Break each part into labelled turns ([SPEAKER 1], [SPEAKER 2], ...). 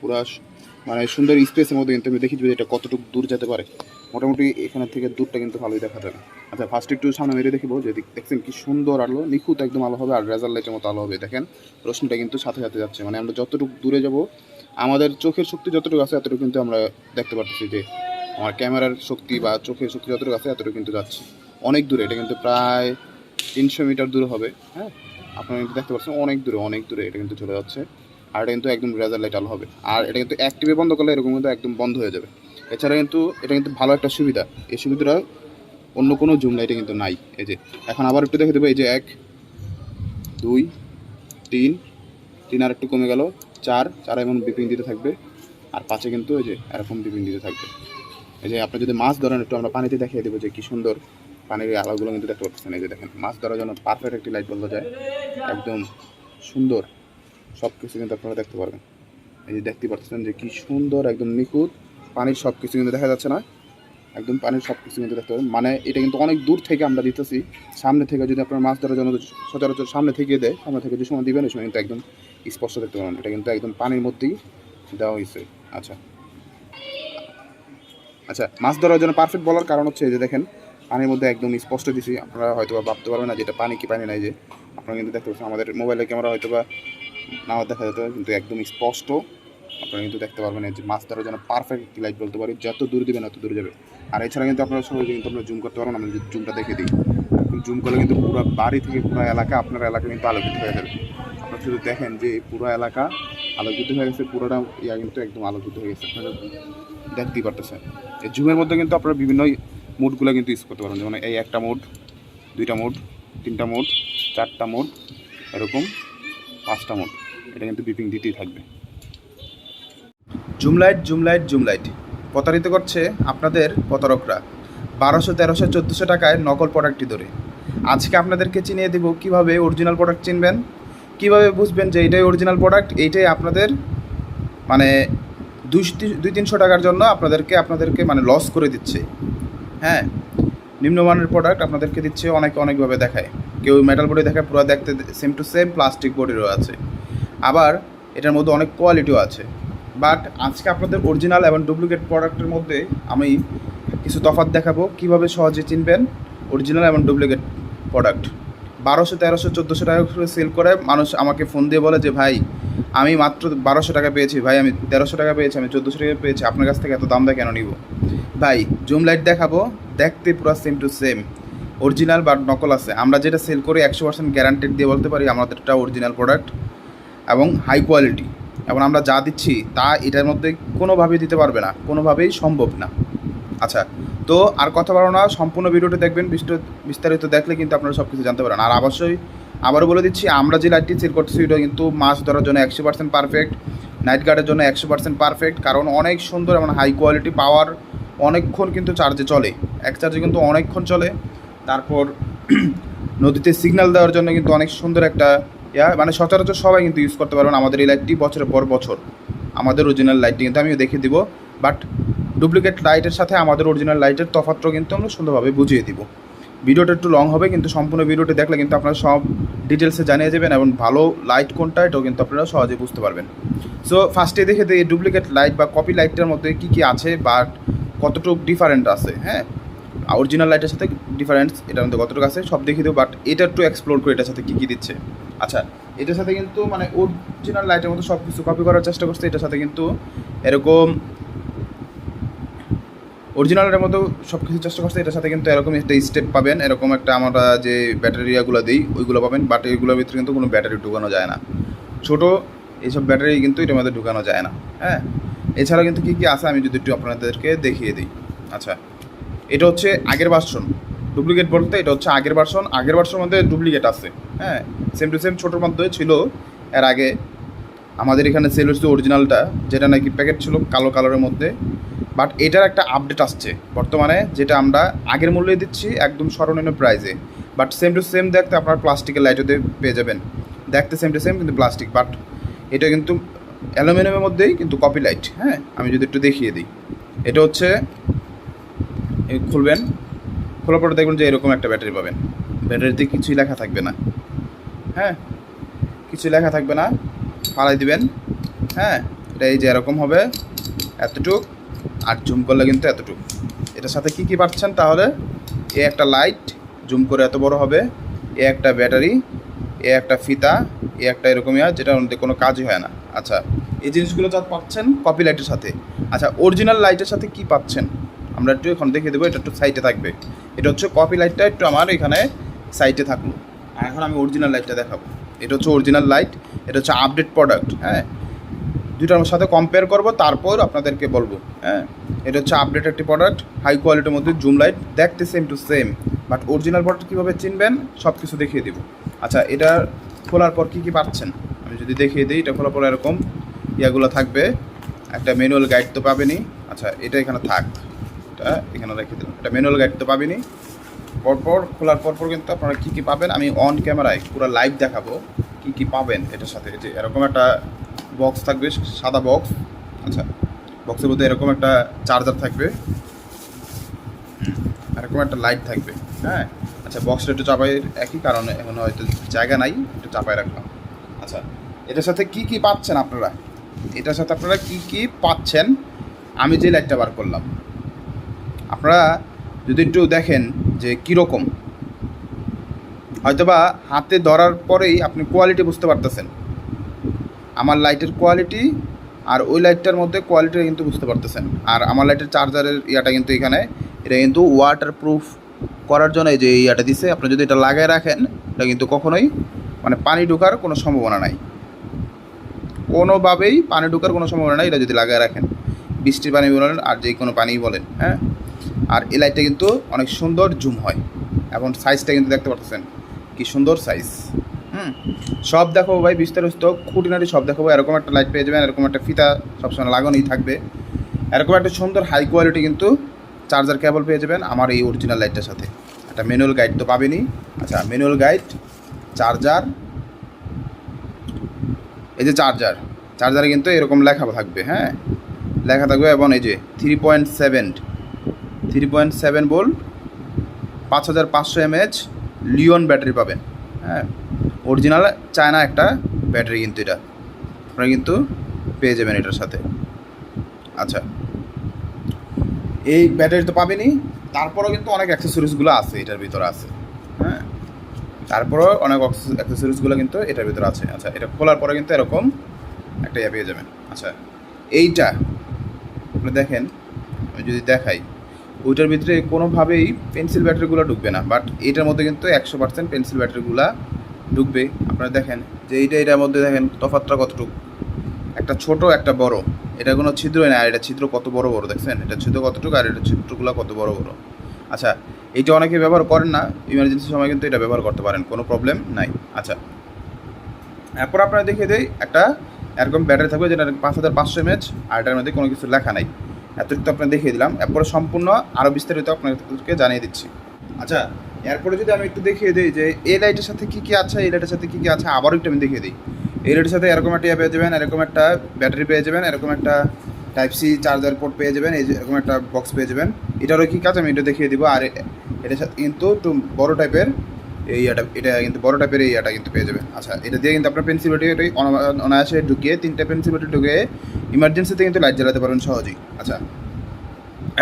[SPEAKER 1] পুরা মানে সুন্দর স্পেসের মধ্যে কিন্তু আমি দেখি যে এটা কতটুকু দূর যেতে পারে। মোটামুটি এখানে থেকে দূরটা কিন্তু ভালোই দেখা যাবে। আচ্ছা ফার্স্ট একটু সামনে মেরে দেখব যে দেখছেন কি সুন্দর আলো, নিখুঁত একদম আলো হবে, আর রেজাল্ট লাইটের মতো আলো হবে। দেখেন, রশ্মিটা কিন্তু সাথে সাথে যাচ্ছে। মানে আমরা যতটুকু দূরে যাব, আমাদের চোখের শক্তি যতটুকু আছে, এতটুকু কিন্তু আমরা দেখতে পারতেছি যে আমার ক্যামেরার শক্তি বা চোখের শক্তি যতটুকু আছে, এতটুকু কিন্তু যাচ্ছে। অনেক দূরে, এটা কিন্তু প্রায় তিনশো মিটার দূরে হবে। হ্যাঁ আপনারা দেখতে পাচ্ছেন অনেক দূরে অনেক দূরে এটা কিন্তু চলে যাচ্ছে। আর এটা কিন্তু একদম রেজার লাইট আলো হবে। আর এটা কিন্তু অ্যাক্টিভে বন্ধ করলে এরকম কিন্তু একদম বন্ধ হয়ে যাবে। এছাড়া কিন্তু এটা কিন্তু ভালো একটা সুবিধা। এই সুবিধাটা অন্য কোনো জুম লাইটে কিন্তু নাই। এই যে, এখন আবার একটু দেখে দেবো, এই যে এক, দুই, তিন তিন আর একটু কমে গেল, চার চার এমন বিপিং দিতে থাকবে। আর পাঁচে কিন্তু এই যে এরকম বিপিং দিতে থাকবে। এই যে আপনি যদি মাছ ধরেন, একটু আমরা পানিতে দেখিয়ে দেবো যে কী সুন্দর পানির আলোগুলো কিন্তু দেখতে পাচ্ছেন। এই যে দেখেন, মাছ ধরার জন্য পারফেক্ট একটি লাইট বলা যায়। একদম সুন্দর। সব কিছু কিন্তু আপনারা দেখতে পারবেন। এই যে দেখতে পাচ্ছেন যে কি সুন্দর, একদম নিখুঁত পানির সব কিছু কিন্তু দেখা যাচ্ছে না। একদম পানির সব কিছু কিন্তু দেখতে পারবেন। মানে এটা কিন্তু অনেক দূর থেকে আমরা দিতেছি। সামনে থেকে যদি আপনার মাছ ধরার জন্য সচরাচর সামনে থেকে দেয়, সামনে থেকে যে সময় দিবেন, ওই সময় কিন্তু একদম স্পষ্ট দেখতে পারবেন। এটা কিন্তু একদম পানির মধ্যেই দেওয়া হয়েছে। আচ্ছা। আচ্ছা মাছ ধরার জন্য পারফেক্ট বলার কারণ হচ্ছে যে দেখেন, পানির মধ্যে একদম স্পষ্ট দিছি। আপনারা হয়তো বা ভাবতে পারবেন না যে এটা পানি কি, পানি নাই যে। আপনারা কিন্তু দেখতে পাচ্ছেন আমাদের মোবাইলের ক্যামেরা হয়তো বা নাও দেখা যেত কিন্তু একদম স্পষ্ট। আপনারা কিন্তু দেখতে পারবেন যে মাছ ধরার জন্য পারফেক্ট একটি লাইট বলতে পারি, যত দূর দেবেন তত দূর যাবে। আর এছাড়া কিন্তু আপনারা সহজে কিন্তু আপনারা জুম করতে পারবেন আমি যদি জুমটা দেখে দিই। জুম করলে কিন্তু পুরো বাড়ি থেকে পুরো এলাকা, আপনার এলাকা কিন্তু আলোকিত হয়ে যাবে। আপনারা শুধু দেখেন যে পুরো এলাকা আলোকিত হয়ে গেছে, পুরোটা ইয়া কিন্তু একদম আলোকিত হয়ে গেছে। আপনারা দেখতেই পারতেছেন। এই জুমের মধ্যে কিন্তু আপনারা বিভিন্ন মুডগুলো কিন্তু ইউজ করতে পারবেন। যেমন এই একটা মুড দুইটা মুড তিনটা মুড চারটা মুড এরকম পাঁচটা মোড এটা কিন্তু বিপিং দিতেই থাকবে।
[SPEAKER 2] Zoom light zoom light zoom light প্রতারিত করছে আপনাদের প্রতারকরা। বারোশো, তেরোশো, চোদ্দোশো টাকায় নকল প্রোডাক্টটি ধরে। আজকে আপনাদেরকে চিনিয়ে দেব কীভাবে অরিজিনাল প্রোডাক্ট চিনবেন, কীভাবে বুঝবেন যে এইটাই অরিজিনাল প্রোডাক্ট, এইটাই আপনাদের মানে দুই, তিনশো টাকার জন্য আপনাদেরকে আপনাদেরকে মানে লস করে দিচ্ছে। হ্যাঁ নিম্নমানের প্রোডাক্ট আপনাদেরকে দিচ্ছে অনেক, অনেকভাবে দেখায়। কেউ মেটাল বডি দেখায়, পুরো দেখতে সেম টু সেম প্লাস্টিক বডিরও আছে। আবার এটার মধ্যে অনেক কোয়ালিটিও আছে। বাট আজকে আপনাদের অরিজিনাল এবং ডুপ্লিকেট প্রোডাক্টের মধ্যে আমি কিছু তফাৎ দেখাবো। কীভাবে সহজে চিনবেন অরিজিনাল এবং ডুপ্লিকেট প্রোডাক্ট বারোশো, তেরোশো, চোদ্দোশো টাকা করে সেল করে মানুষ আমাকে ফোন দিয়ে বলে যে, ভাই, আমি মাত্র বারোশো টাকা পেয়েছি। ভাই, আমি তেরোশো টাকা পেয়েছি, আমি চোদ্দোশো টাকা পেয়েছি। আপনার কাছ থেকে এত দাম দেয় কেন নিব? ভাই জুম লাইট দেখাবো। দেখতে পুরো সেম টু সেম অরিজিনাল বা নকল আছে। আমরা যেটা সেল করি একশো পার্সেন্ট গ্যারান্টেড দিয়ে বলতে পারি, আমাদেরটা অরিজিনাল প্রোডাক্ট এবং হাই কোয়ালিটি এবং আমরা যা দিচ্ছি, তা এটার মধ্যে কোনোভাবেই দিতে পারবে না, কোনোভাবেই সম্ভব না। আচ্ছা তো আর কথা বলো না, সম্পূর্ণ ভিডিওটা দেখবেন, বিস্ত- বিস্তারিত দেখলে কিন্তু আপনারা সব কিছু জানতে পারেন আর অবশ্যই আবারও বলে দিচ্ছি, আমরা যে লাইটটি সেল করতেছি এটা কিন্তু মাছ ধরার জন্য একশো পার্সেন্ট পারফেক্ট নাইট গার্ডের জন্য একশো পার্সেন্ট পারফেক্ট কারণ অনেক সুন্দর এবং হাই কোয়ালিটি পাওয়ার অনেকক্ষণ কিন্তু চার্জে চলে। এক চার্জে কিন্তু অনেকক্ষণ চলে। তারপর নদীতে সিগন্যাল দেওয়ার জন্য কিন্তু অনেক সুন্দর একটা ইয়া মানে সচরাচর সবাই কিন্তু ইউজ করতে পারবেন আমাদের এই লাইটটি বছরের পর বছর। আমাদের অরিজিনাল লাইটটি কিন্তু আমিও দেখিয়ে দিব। বাট ডুপ্লিকেট লাইটের সাথে আমাদের অরিজিনাল লাইটের তফাৎটা কিন্তু আমরা সুন্দরভাবে বুঝিয়ে দিব। ভিডিওটা একটু লং হবে, কিন্তু সম্পূর্ণ ভিডিওটি দেখলে কিন্তু আপনারা সব ডিটেলসে জানিয়ে যাবেন এবং ভালো লাইট কোনটা, এটাও কিন্তু আপনারা সহজে বুঝতে পারবেন। সো ফার্স্টে দেখে দিই ডুপ্লিকেট লাইট বা কপি লাইটটার মধ্যে কী কী আছে বা কতটুকু ডিফারেন্ট আছে হ্যাঁ? অরিজিনাল লাইটের সাথে ডিফারেন্স এটার মধ্যে কতটুকু আছে, সব দেখিয়ে দেবো বাট এটা একটু এক্সপ্লোর করে এটার সাথে কী কী দিচ্ছে। আচ্ছা এটার সাথে কিন্তু মানে অরিজিনাল লাইটের মতো সব কিছু কপি করার চেষ্টা করছে, এটার সাথে কিন্তু এরকম অরিজিনালের মতো সব কিছু চেষ্টা করছে, এটার সাথে কিন্তু এরকম একটা স্টেপ পাবেন, এরকম একটা আমরা যে ব্যাটারিয়াগুলো দিই, ওইগুলো পাবেন বাট এগুলোর ভিতরে কিন্তু কোনো ব্যাটারি ঢুকানো যায় না। ছোটো এইসব ব্যাটারি কিন্তু এটার মধ্যে ঢুকানো যায় না হ্যাঁ? এছাড়া কিন্তু কী কী আছে আমি যদি একটু আপনাদেরকে দেখিয়ে দিই। আচ্ছা এটা হচ্ছে আগের ভার্সন ডুপ্লিকেট বলতে এটা হচ্ছে আগের ভার্সন আগের ভার্সনের মধ্যে ডুপ্লিকেট আছে। হ্যাঁ সেম টু সেম ছোটোর মধ্যে ছিল, এর আগে আমাদের এখানে সেল হচ্ছে অরিজিনালটা যেটা নাকি প্যাকেট ছিল কালো কালারের মধ্যে। বাট এটার একটা আপডেট আসছে বর্তমানে, যেটা আমরা আগের মূল্যে দিচ্ছি একদম স্মরণীয় প্রাইসে বাট সেম টু সেম দেখতে আপনার প্লাস্টিকের লাইটে পেয়ে যাবেন। দেখতে সেম টু সেম কিন্তু প্লাস্টিক বাট এটা কিন্তু অ্যালুমিনিয়ামের মধ্যেই কিন্তু কপি লাইট হ্যাঁ? আমি যদি একটু দেখিয়ে দিই। এটা হচ্ছে খুলবেন। খোলার পরে দেখবেন যে এরকম একটা ব্যাটারি পাবেন। ব্যাটারিতে কিছুই লেখা থাকবে না। হ্যাঁ? কিছু লেখা থাকবে না। ফালাই দিবেন। হ্যাঁ? এটা এই যে এরকম হবে। এতটুক। আর জুম করলে কিন্তু এতটুক। এটার সাথে কি কি পাচ্ছেন তাহলে? এ একটা লাইট জুম করে এত বড় হবে। এ একটা ব্যাটারি। এ একটা ফিতা। এ একটা এরকমই আর যেটা কোনো কাজই হয় না। আচ্ছা এই জিনিসগুলো যা পাচ্ছেন কপি লাইটের সাথে। আচ্ছা অরিজিনাল লাইটের সাথে কি পাচ্ছেন? আমরা একটু এখন দেখিয়ে দেবো, এটা একটু সাইডে থাকবে। এটা হচ্ছে কপি লাইটটা একটু আমার এখানে সাইডে থাকল। আর এখন আমি অরিজিনাল লাইটটা দেখাবো। এটা হচ্ছে অরিজিনাল লাইট এটা হচ্ছে আপডেট প্রোডাক্ট হ্যাঁ? দুটার সাথে কম্পেয়ার করব, তারপর আপনাদেরকে বলব হ্যাঁ? এটা হচ্ছে আপডেট একটি প্রোডাক্ট হাই কোয়ালিটির মধ্যে জুম লাইট দেখতে same to same but original product কীভাবে চিনবেন সব কিছু দেখিয়ে দেবো। আচ্ছা এটা খোলার পর কী কী পাচ্ছেন? আমি যদি দেখিয়ে দিই, এটা খোলার পর এরকম ইয়াগুলো থাকবে। একটা ম্যানুয়াল গাইড তো পাবেনই। আচ্ছা এটা এখানে থাক। এটা এখানে রেখে দিলাম। এটা ম্যানুয়াল গাইড তো পাবেনই পরপর, খোলার পরপর কিন্তু আপনারা কী কী পাবেন, আমি অন ক্যামেরায় পুরো লাইভ দেখাবো কী কী পাবেন এটার সাথে। যে এরকম একটা বক্স থাকবে, সাদা বক্স আচ্ছা বক্সের মধ্যে এরকম একটা চার্জার থাকবে। এরকম একটা লাইট থাকবে হ্যাঁ। আচ্ছা বক্সটা একটু চাপাই একই কারণে এখন হয়তো জায়গা নাই, একটু চাপাই রাখলাম। আচ্ছা এটার সাথে কি কি পাচ্ছেন আপনারা? এটার সাথে আপনারা কি কি পাচ্ছেন? আমি যে লাইটটা বার করলাম। আপনারা যদি একটু দেখেন যে কীরকম, হয়তোবা হাতে ধরার পরেই আপনি কোয়ালিটি বুঝতে পারতেছেন। আমার লাইটের কোয়ালিটি আর ওই লাইটটার মধ্যে কোয়ালিটিটা কিন্তু বুঝতে পারতেছেন। আর আমার লাইটের চার্জারের ইয়াটা কিন্তু এখানে, এটা কিন্তু ওয়াটার প্রুফ করার জন্য এই যে ইয়াটা দিছে, আপনি যদি এটা লাগায় রাখেন, এটা কিন্তু কখনোই মানে পানি ঢোকার কোনো সম্ভাবনা নাই। কোনোভাবেই পানি ঢোকার কোনো সম্ভাবনা নাই, এটা যদি লাগায় রাখেন। বৃষ্টির পানি বলেন আর যে কোনো পানিই বলেন হ্যাঁ? আর এই লাইটটা কিন্তু অনেক সুন্দর জুম হয়। এবং সাইজটা কিন্তু দেখতে পাচ্ছেন কি সুন্দর সাইজ হুম? সব দেখাবো ভাই, বিস্তারিত খুঁটিনাটি সব দেখাবো। এরকম একটা লাইট পেয়ে যাবেন, এরকম একটা ফিতা সবসময় লাগানোই থাকবে। এরকম একটা সুন্দর হাই কোয়ালিটি কিন্তু চার্জার কেবল পেয়ে যাবেন আমার এই অরিজিনাল লাইটটার সাথে। একটা ম্যানুয়াল গাইড তো পাবেনই। আচ্ছা ম্যানুয়াল গাইড চার্জার এই যে চার্জার চার্জারে কিন্তু এরকম লেখা থাকবে হ্যাঁ? লেখা থাকবে এবং এই যে three point seven three point seven volt পাঁচ হাজার পাঁচশো এমএচ লিওন ব্যাটারি পাবেন। হ্যাঁ অরিজিনাল চায়না একটা ব্যাটারি কিন্তু এটা। আপনারা কিন্তু পেয়ে যাবেন এটার সাথে। আচ্ছা এই ব্যাটারি তো পাবেনই। তারপরেও কিন্তু অনেক অ্যাক্সেসরিজগুলো আছে এটার ভিতরে আছে। হ্যাঁ তারপরেও অনেক অ্যাক্সেসরিজগুলো কিন্তু এটার ভিতরে আছে। আচ্ছা এটা খোলার পরে কিন্তু এরকম একটা ইয়ে পেয়ে যাবেন। আচ্ছা এইটা, আপনি দেখেন, আমি যদি দেখাই। ওইটার ভিতরে কোনোভাবেই পেন্সিল ব্যাটারিগুলো ঢুকবে না বাট এটার মধ্যে কিন্তু একশো পার্সেন্ট পেন্সিল ব্যাটারিগুলো ঢুকবে। আপনারা দেখেন যে এইটা এটার মধ্যে দেখেন তফাতটা কতটুকু। একটা ছোট, একটা বড়। এটা কোনো ছিদ্রই না, আর এটা ছিদ্র কত বড় বড়, দেখছেন? এটা ছিদ্র কতটুকু আর এটা ছিদ্রগুলো কত বড় বড়। আচ্ছা এইটা অনেকে ব্যবহার করেন না ইমার্জেন্সি সময় কিন্তু এটা ব্যবহার করতে পারেন, কোনো প্রবলেম নাই। আচ্ছা এরপর আপনারা দেখিয়ে দেই, একটা এরকম ব্যাটারি থাকবে যেটা পাঁচ হাজার পাঁচশো এমএচ আর এটার মধ্যে কোনো কিছু লেখা নাই। এতটুকু আপনার দেখিয়ে দিলাম। এরপরে সম্পূর্ণ আরও বিস্তারিত আপনাদেরকে জানিয়ে দিচ্ছি। আচ্ছা এরপরে যদি আমি একটু দেখিয়ে দিই যে এই লাইটের সাথে কী কী আছে, এই লাইটের সাথে কী কী আছে, আবারও একটু আমি দেখিয়ে দিই। এই লাইটের সাথে এরকম একটা ইয়ে পেয়ে যাবেন, এরকম একটা ব্যাটারি পেয়ে যাবেন, এরকম একটা টাইপ সি চার্জার পোর্ট পেয়ে যাবেন, এই এরকম একটা বক্স পেয়ে যাবেন। এটারও কী কাজ আমি এটা দেখিয়ে দিব। আর এটার সাথে কিন্তু একটু বড়ো টাইপের এই ইয়াটা, এটা কিন্তু বড় টাইপের এই ইয়াটা কিন্তু পেয়ে যাবেন আচ্ছা এটা দিয়ে কিন্তু আপনার পেন্সিল ব্যাটারি অনায়াসে ঢুকিয়ে তিনটা পেন্সিল ব্যাটারি ঢুকিয়ে ইমার্জেন্সিতে কিন্তু লাইট জ্বালাতে পারেন সহজেই। আচ্ছা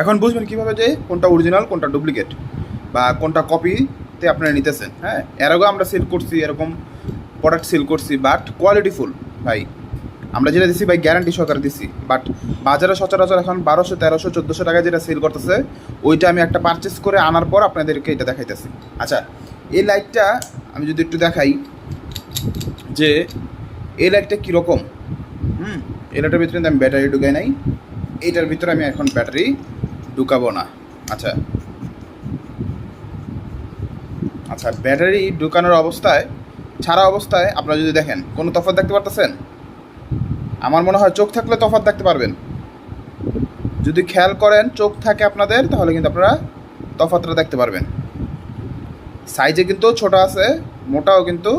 [SPEAKER 2] এখন বুঝবেন কীভাবে যে কোনটা অরিজিনাল কোনটা ডুপ্লিকেট বা কোনটা কপিতে আপনারা নিতেছেন হ্যাঁ? এর আগেও আমরা সেল করছি, এরকম প্রোডাক্ট সেল করছি বাট কোয়ালিটিফুল ভাই। আমরা যেটা দিছি ভাই গ্যারান্টি সহকারে দিছি বাট বাজারে সচরাচর এখন বারোশো, তেরোশো, চোদ্দোশো টাকায় যেটা সেল করতেছে, ওইটা আমি একটা পারচেস করে আনার পর আপনাদেরকে এটা দেখাইতেছি। আচ্ছা এই লাইটটা আমি যদি একটু দেখাই, যে এই লাইটটা কীরকম? হুম, এই লাইটের ভিতরে আমি ব্যাটারি ঢুকাই নাই। এইটার ভিতরে আমি এখন ব্যাটারি ঢুকাবো না। আচ্ছা। আচ্ছা ব্যাটারি ঢুকানোর অবস্থায়, ছাড়া অবস্থায় আপনারা যদি দেখেন, কোনো তফাৎ দেখতে পারতেছেন? আমার মনে হয় চোখ থাকলে তফাৎ দেখতে পারবেন। যদি খেয়াল করেন, চোখ থাকে আপনাদের, তাহলে কিন্তু আপনারা তফাতটা দেখতে পারবেন। সাইজে কিন্তু ছোট আছে, মোটাও কিন্তু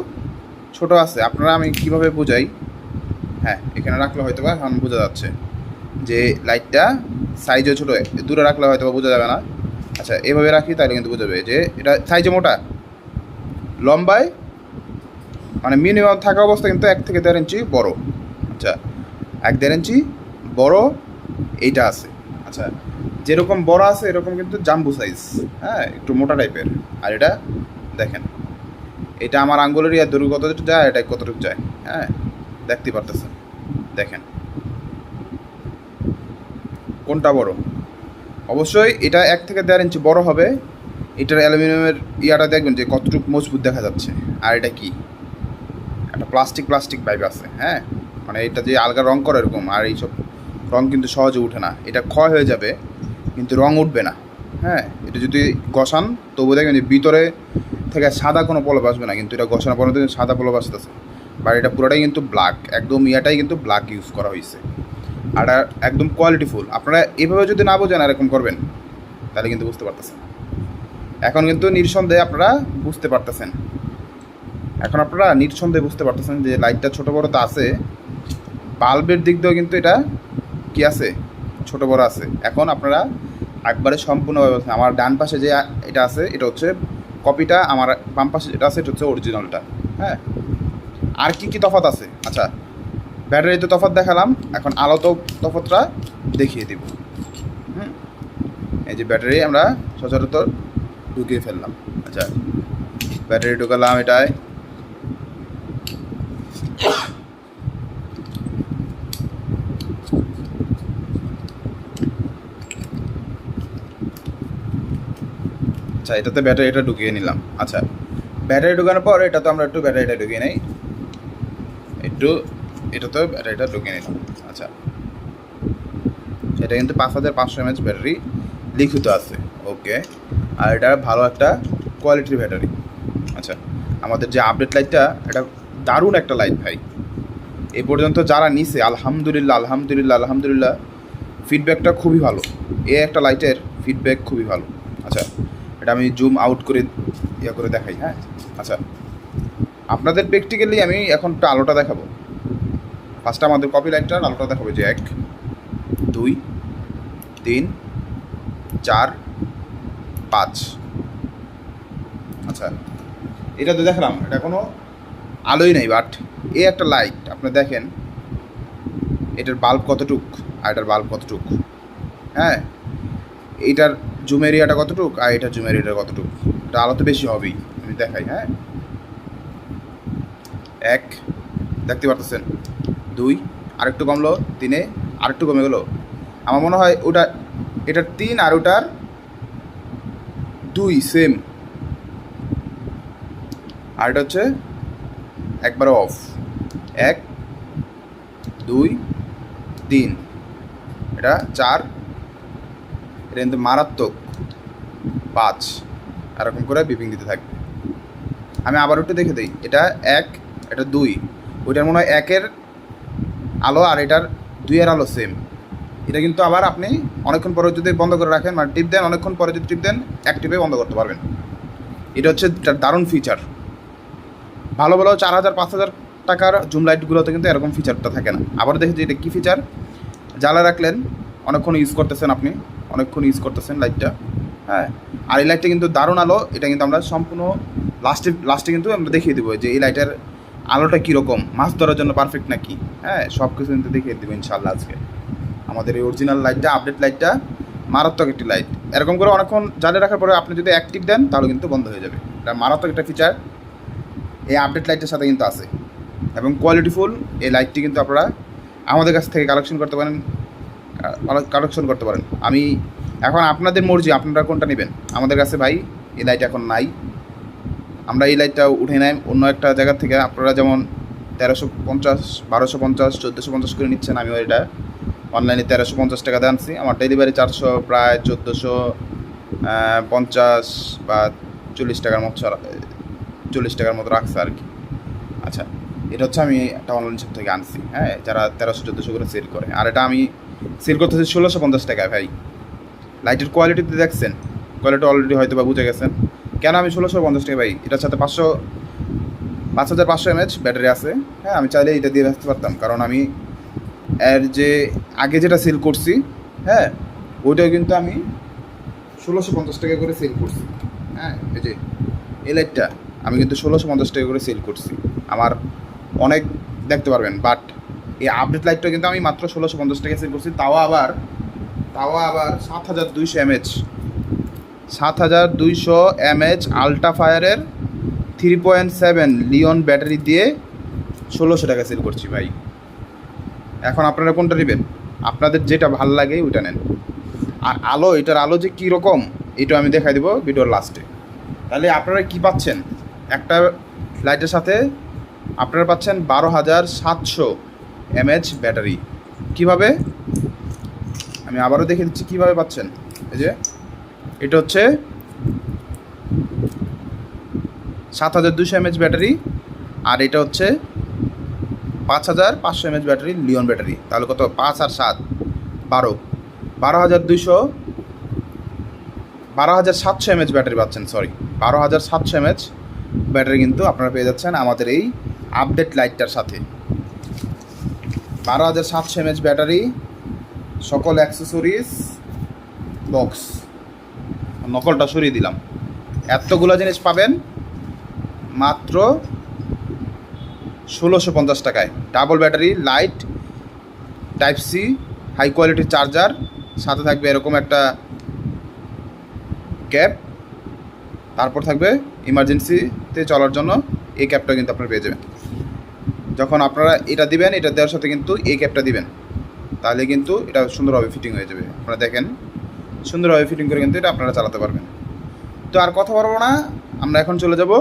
[SPEAKER 2] ছোট আছে। আপনারা আমি কীভাবে বোঝাই? হ্যাঁ এখানে রাখলে হয়তো বা এখন বোঝা যাচ্ছে যে লাইটটা সাইজও ছোটো, দূরে রাখলে হয়তো বা বোঝা যাবে না। আচ্ছা এভাবে রাখি তাহলে কিন্তু বোঝাবে যে এটা সাইজে মোটা। লম্বায় মানে মিনিমাম থাকা অবস্থা কিন্তু এক থেকে দেড় ইঞ্চি বড়। আচ্ছা এক দেড় ইঞ্চি বড়, এইটা আছে। আচ্ছা যেরকম বড় আছে, এরকম কিন্তু জাম্বু সাইজ হ্যাঁ একটু মোটা টাইপের আর এটা দেখেন, এটা আমার আঙ্গুলের ইয়া দূর কতটুকু যায়, এটা কতটুকু যায়। হ্যাঁ দেখতে পারতেছেন। দেখেন। কোনটা বড়? অবশ্যই এটা এক থেকে দেড় ইঞ্চি বড় হবে। এটার অ্যালুমিনিয়ামের ইয়াটা দেখবেন যে কতটুকু মজবুত দেখা যাচ্ছে। আর এটা কি? একটা প্লাস্টিক প্লাস্টিক পাইপ আছে। হ্যাঁ মানে এটা যে আলগা রং করে এরকম, আর এইসব রং কিন্তু সহজে উঠে না। এটা ক্ষয় হয়ে যাবে। কিন্তু রং উঠবে না। হ্যাঁ এটা যদি গসান তবু দেখবেন যে ভিতরে থেকে সাদা কোনো পলব আসবে না, কিন্তু এটা গসানোর পরে সাদা পলব আসতেছে। বা এটা পুরোটাই কিন্তু ব্ল্যাক একদম ইয়াটাই কিন্তু ব্ল্যাক ইউজ করা হয়েছে আর একদম কোয়ালিটিফুল আপনারা এভাবে যদি না বোঝেন এরকম করবেন, তাহলে কিন্তু বুঝতে পারতেছেন। এখন কিন্তু নিঃসন্দেহে আপনারা বুঝতে পারতেছেন। এখন আপনারা নিঃসন্দেহে বুঝতে পারতেছেন যে লাইটটা ছোটো বড় তো আছে। বাল্বের দিক দিয়েও কিন্তু এটা কি আছে? ছোট বড় আছে। এখন আপনারা একবারে সম্পূর্ণভাবে। আমার ডান পাশে যে এটা আছে, এটা হচ্ছে কপিটা, আমার বাম পাশে যেটা আছে, এটা হচ্ছে অরিজিনালটা হ্যাঁ? আর কি কি তফাৎ আছে? আচ্ছা ব্যাটারিতে তফাৎ দেখালাম, এখন আলো তো তফাৎটা দেখিয়ে দিব। হুম? এই যে ব্যাটারি আমরা সচরাচর ঢুকিয়ে ফেললাম। আচ্ছা ব্যাটারি ঢুকালাম এটায়। আচ্ছা এটাতে ব্যাটারিটা ঢুকিয়ে নিলাম। আচ্ছা ব্যাটারি ঢুকানোর পর এটা তো আমরা একটু ব্যাটারিটা ঢুকিয়ে নেই। একটু এটাতে ব্যাটারিটা ঢুকিয়ে নিলাম। আচ্ছা এটা কিন্তু পাঁচ হাজার পাঁচশো এমএচ ব্যাটারি লিখিত আছে। ওকে আর এটা ভালো একটা কোয়ালিটির ব্যাটারি আচ্ছা আমাদের যে আপডেট লাইটটা এটা দারুণ একটা লাইট ভাই। এ পর্যন্ত যারা নিছে, আলহামদুলিল্লাহ আলহামদুলিল্লাহ আলহামদুলিল্লাহ ফিডব্যাকটা খুবই ভালো। এ একটা লাইটের ফিডব্যাক খুবই ভালো। আচ্ছা এটা আমি জুম আউট করে ইয়া করে দেখাই হ্যাঁ? আচ্ছা আপনাদের প্র্যাকটিক্যালি আমি এখন একটা আলোটা দেখাবো। ফার্স্টে আমাদের কপি লাইটটার আলোটা দেখাবো যে এক, দুই, তিন, চার, পাঁচ। আচ্ছা এটা তো দেখলাম, এটা কোনো আলোই নেই বাট এ একটা লাইট আপনি দেখেন, এটার বাল্ব কতটুক আর এটার বাল্ব কতটুক হ্যাঁ? এইটার জুম এরিয়াটা কতটুক আর এটা জুম এরিয়াটা কতটুক? এটা আলো তো বেশি হবেই, আমি দেখাই হ্যাঁ? এক, দেখতে পারতেছেন? দুই, আরেকটু কমলো, তিনে, আরেকটু কমে গেলো। আমার মনে হয় ওটা এটার তিন আর ওটার দুই সেম আর এটা হচ্ছে একবার অফ এক, দুই, তিন। এটা চার এটা কিন্তু মারাত্মক পাঁচ এরকম করে বিপিং দিতে থাকবে। আমি আবার একটু দেখে দিই। এটা এক, এটা দুই। ওইটার মনে হয় একের আলো আর এটার দুইয়ের আলো সেম এটা কিন্তু আবার আপনি অনেকক্ষণ পরে যদি বন্ধ করে রাখেন মানে টিপ দেন, অনেকক্ষণ পরে যদি টিপ দেন এক টিপে বন্ধ করতে পারবেন। এটা হচ্ছে দারুণ ফিচার ভালো ভালো চার হাজার, পাঁচ হাজার টাকার জুম লাইটগুলোতে কিন্তু এরকম ফিচারটা থাকে না। আবার দেখি যে এটা কী ফিচার জ্বালা রাখলেন, অনেকক্ষণ ইউজ করতেছেন আপনি। অনেকক্ষণ ইউজ করতেছেন লাইটটা হ্যাঁ আর এই লাইটটা কিন্তু দারুণ আলো, এটা কিন্তু আমরা সম্পূর্ণ লাস্টে লাস্টে কিন্তু আমরা দেখিয়ে দেবো, যে এই লাইটের আলোটা কীরকম, মাছ ধরার জন্য পারফেক্ট নাকি? হ্যাঁ সব কিছু কিন্তু দেখিয়ে দেবো ইনশাল্লাহ আজকে। আমাদের এই অরিজিনাল লাইটটা আপডেট লাইটটা মারাত্মক একটি লাইট এরকম করে অনেকক্ষণ জ্বালিয়ে রাখার পরে আপনি যদি অ্যাক্টিভ দেন, তাহলে কিন্তু বন্ধ হয়ে যাবে। এটা মারাত্মক একটা ফিচার এই আপডেট লাইটের সাথে কিন্তু আছে। এবং কোয়ালিটিফুল এই লাইটটি কিন্তু আপনারা আমাদের কাছ থেকে কালেকশন করতে পারেন। কালেকশন করতে পারেন। আমি এখন আপনাদের মর্জি, আপনারা কোনটা নেবেন? আমাদের কাছে ভাই, এই লাইট এখন নাই। আমরা এই লাইটটা উঠে নেয় অন্য একটা জায়গা থেকে আপনারা যেমন তেরোশো পঞ্চাশ, বারোশো পঞ্চাশ, চোদ্দোশো পঞ্চাশ করে নিচ্ছেন আমিও এটা। অনলাইনে তেরোশো পঞ্চাশ টাকা দিয়ে আনছি। আমার ডেলিভারি চারশো, প্রায় চোদ্দোশো পঞ্চাশ বা চল্লিশ টাকার মতো, চল্লিশ টাকার মতো রাখছে আর কি। আচ্ছা। এটা হচ্ছে আমি একটা অনলাইন শপ থেকে আনছি হ্যাঁ? যারা তেরোশো, চোদ্দোশো করে সেল করে। আর এটা আমি সেল করতেছি ষোলোশো পঞ্চাশ টাকায়, ভাই। লাইটের কোয়ালিটিতে দেখছেন? কোয়ালিটি অলরেডি হয়তো বা বুঝে গেছেন। কেন আমি ষোলোশো পঞ্চাশ টাকা ভাই? এটার সাথে পাঁচশো, পাঁচ হাজার পাঁচশো এমএচ ব্যাটারি আছে হ্যাঁ? আমি চাইলে এটা দিয়ে আসতে পারতাম। কারণ আমি এর যে আগে যেটা সেল করছি হ্যাঁ? ওইটাও কিন্তু আমি ষোলোশো পঞ্চাশ টাকা করে সেল করছি হ্যাঁ? এই যে, এই লাইটটা আমি কিন্তু ষোলোশো পঞ্চাশ টাকা করে সেল করছি। আমার অনেক দেখতে পারবেন বাট এই আপডেট লাইটটা কিন্তু আমি মাত্র ষোলোশো পঞ্চাশ টাকা সেল করছি, তাও আবার তাও আবার সাত হাজার দুইশো এমএচ সাত হাজার দুইশো এমএচ আলট্রা ফায়ারের three point seven li-ion battery দিয়ে ষোলোশো টাকা সেল করছি ভাই। এখন আপনারা কোনটা নেবেন? আপনাদের যেটা ভালো লাগে ওইটা নেন। আর আলো, এটার আলো যে কীরকম এটা আমি দেখাই দেবো ভিডিওর লাস্টে তাহলে আপনারা কি পাচ্ছেন? একটা লাইটের সাথে আপনারা পাচ্ছেন বারো হাজার সাতশো এমএচ ব্যাটারি। কীভাবে? আমি আবারও দেখে দিচ্ছি, কীভাবে পাচ্ছেন? এই যে, এটা হচ্ছে সাত হাজার দুশো এমএচ ব্যাটারি আর এটা হচ্ছে পাঁচ হাজার পাঁচশো এমএচ ব্যাটারি, লিওন ব্যাটারি। তাহলে কত? পাঁচ আর সাত, বারো। বারো হাজার দুশো বারো হাজার সাতশো এমএচ ব্যাটারি পাচ্ছেন সরি বারো হাজার সাতশো এমএচ ব্যাটারি কিন্তু আপনারা পেয়ে যাচ্ছেন আমাদের এই আপডেট লাইটটার সাথে। বারো হাজার সাতশো এমএচ ব্যাটারি, সকল অ্যাক্সেসরিজ, বক্স। নকলটা সরিয়ে দিলাম। এতগুলো জিনিস পাবেন মাত্র ষোলোশো পঞ্চাশ টাকায়। Double battery, light, type C, high কোয়ালিটির চার্জার, সাথে থাকবে এরকম একটা ক্যাপ। তারপর থাকবে ইমার্জেন্সিতে চলার জন্য এই ক্যাপটা কিন্তু আপনারা পেয়ে যাবেন। যখন আপনারা এটা দিবেন, এটা দেওয়ার সাথে কিন্তু এই ক্যাপটা দিবেন। তাহলে কিন্তু এটা সুন্দরভাবে ফিটিং হয়ে যাবে। আপনারা দেখেন, সুন্দরভাবে ফিটিং করে কিন্তু এটা আপনারা চালাতে পারবেন। তো আর কথা বলব না, আমরা এখন চলে যাব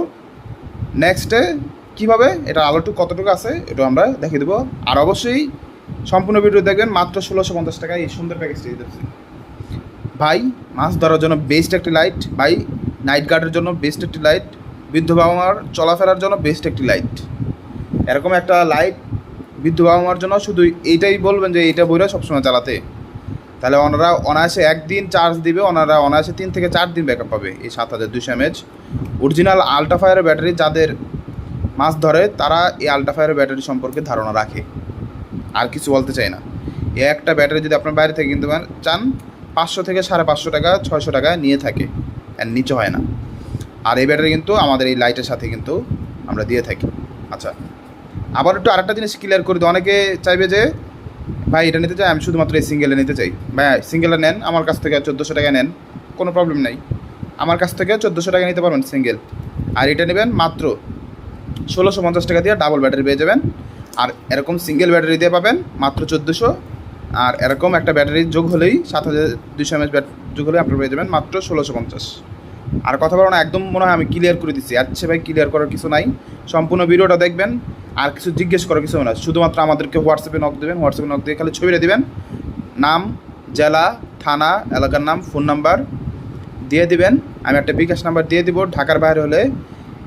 [SPEAKER 2] নেক্সটে কীভাবে? এটা আলোটুকু কতটুকু আছে এটা আমরা দেখিয়ে দেবো। আর অবশ্যই সম্পূর্ণ ভিডিও দেখবেন, মাত্র ষোলোশো পঞ্চাশ টাকায় এই সুন্দর প্যাকেজটি দিতেছি ভাই, মাছ ধরার জন্য বেস্ট একটি লাইট ভাই নাইট গার্ডের জন্য বেস্ট একটি লাইট বৃদ্ধ বাবা মার চলাফেরার জন্য বেস্ট একটি লাইট এরকম একটা লাইট বৃদ্ধ মার জন্য শুধু এইটাই বলবেন যে এইটা বইরা সবসময় চালাতে। তাহলে ওনারা অনায়াসে একদিন চার্জ দিবে, ওনারা অনায়াসে তিন থেকে চার দিন ব্যাকআপ পাবে এই সাত হাজার দুশো এমএচ অরিজিনাল আলট্রাফায়ারের ব্যাটারি যাদের মাছ ধরে, তারা এই আলট্রাফায়ারের ব্যাটারি সম্পর্কে ধারণা রাখে। আর কিছু বলতে চাই না। এই একটা ব্যাটারি যদি আপনার বাইরে থেকে কিনতে চান পাঁচশো থেকে সাড়ে পাঁচশো টাকা, ছয়শো টাকা নিয়ে থাকে আর নিচে হয় না। আর এই ব্যাটারি কিন্তু আমাদের এই লাইটের সাথে কিন্তু আমরা দিয়ে থাকি। আচ্ছা। আবার একটু আরেকটা জিনিস ক্লিয়ার করে দিই। অনেকে চাইবে যে, ভাই, এটা নিতে চাই, আমি শুধুমাত্র এই সিঙ্গেলে নিতে চাই। ভাই সিঙ্গেলে নেন, আমার কাছ থেকে চোদ্দোশো টাকা নেন, কোনো প্রবলেম নাই। আমার কাছ থেকে চোদ্দোশো টাকা নিতে পারবেন সিঙ্গেল আর এটা নেবেন মাত্র ষোলোশো পঞ্চাশ টাকা দিয়ে ডাবল ব্যাটারি পেয়ে যাবেন। আর এরকম সিঙ্গেল ব্যাটারি দিয়ে পাবেন মাত্র চোদ্দোশো। আর এরকম একটা ব্যাটারি যোগ হলেই সাত হাজার দুশো এমএচ ব্যাট যোগ হলেই আপনারা পেয়ে যাবেন মাত্র ষোলোশো পঞ্চাশ। আর কথা বলো না একদম মনে হয় আমি ক্লিয়ার করে দিচ্ছি আচ্ছা ভাই ক্লিয়ার করার কিছু নাই। সম্পূর্ণ ভিডিওটা দেখবেন, আর কিছু জিজ্ঞেস করার কিছু না। শুধুমাত্র আমাদেরকে হোয়াটসঅ্যাপে নক দেবেন, হোয়াটসঅ্যাপে নক দিয়ে খালি ছবিটা দেবেন। নাম, জেলা, থানা, এলাকার নাম ফোন নাম্বার দিয়ে দিবেন। আমি একটা বিকাশ নাম্বার দিয়ে দিব। ঢাকার বাইরে হলে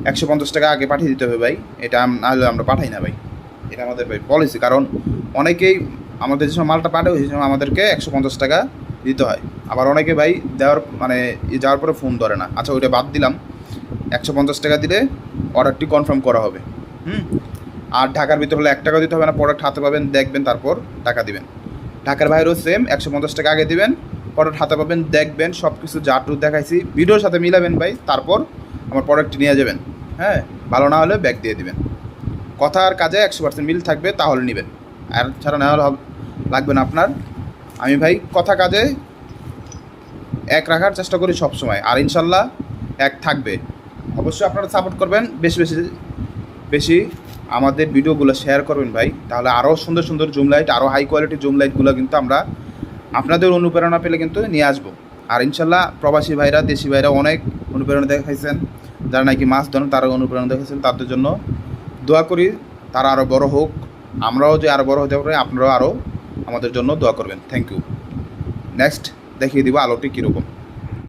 [SPEAKER 2] একশো পঞ্চাশ টাকা আগে পাঠিয়ে দিতে হবে ভাই। এটা না হলে আমরা পাঠাই না ভাই। এটা আমাদের ভাই পলিসি কারণ অনেকেই আমাদের যে সময় মালটা পাঠাবে, সেই সময় আমাদেরকে একশো পঞ্চাশ টাকা দিতে হয়। আবার অনেকে ভাই দেওয়ার মানে যাওয়ার পরে ফোন ধরে না। আচ্ছা ওইটা বাদ দিলাম। একশো পঞ্চাশ টাকা দিলে অর্ডারটি কনফার্ম করা হবে। হুম? আর ঢাকার ভিতরে হলে এক টাকা দিতে হবে না। প্রোডাক্ট হাতে পাবেন, দেখবেন, তারপর টাকা দিবেন। ঢাকার বাইরেও সেম একশো পঞ্চাশ টাকা আগে দিবেন প্রোডাক্ট হাতে পাবেন, দেখবেন সব কিছু যা টু দেখাইছি, ভিডিওর সাথে মিলাবেন ভাই, তারপর আমার প্রোডাক্টটি নিয়ে যাবেন। হ্যাঁ? ভালো না হলে ব্যাগ দিয়ে দিবেন। কথা আর কাজে একশো পার্সেন্ট মিল থাকবে, তাহলে নেবেন। আর ছাড়া না হলে লাগবে না আপনার। আমি ভাই কথা কাজে এক রাখার চেষ্টা করি সব সময় আর ইনশাল্লাহ এক থাকবে। অবশ্যই আপনারা সাপোর্ট করবেন। বেশি বেশি বেশি আমাদের ভিডিওগুলো শেয়ার করবেন ভাই। তাহলে আরও সুন্দর সুন্দর জুম লাইট আরও হাই কোয়ালিটি জুম লাইটগুলো কিন্তু আমরা আপনাদের অনুপ্রেরণা পেলে কিন্তু নিয়ে আসব। আর ইনশাল্লাহ প্রবাসী ভাইরা, দেশি ভাইরা অনেক অনুপ্রেরণা দেখাইছেন। যারা নাকি মাছ ধরেন তারা অনুপ্রেরণা দেখাইছেন। তাদের জন্য দোয়া করি, তারা আরও বড় হোক। আমরাও যে আরও বড় হতে পারি, আপনারাও আরও আমাদের জন্য দোয়া করবেন। থ্যাংক ইউ নেক্সট দেখিয়ে দিব আলোটি কীরকম।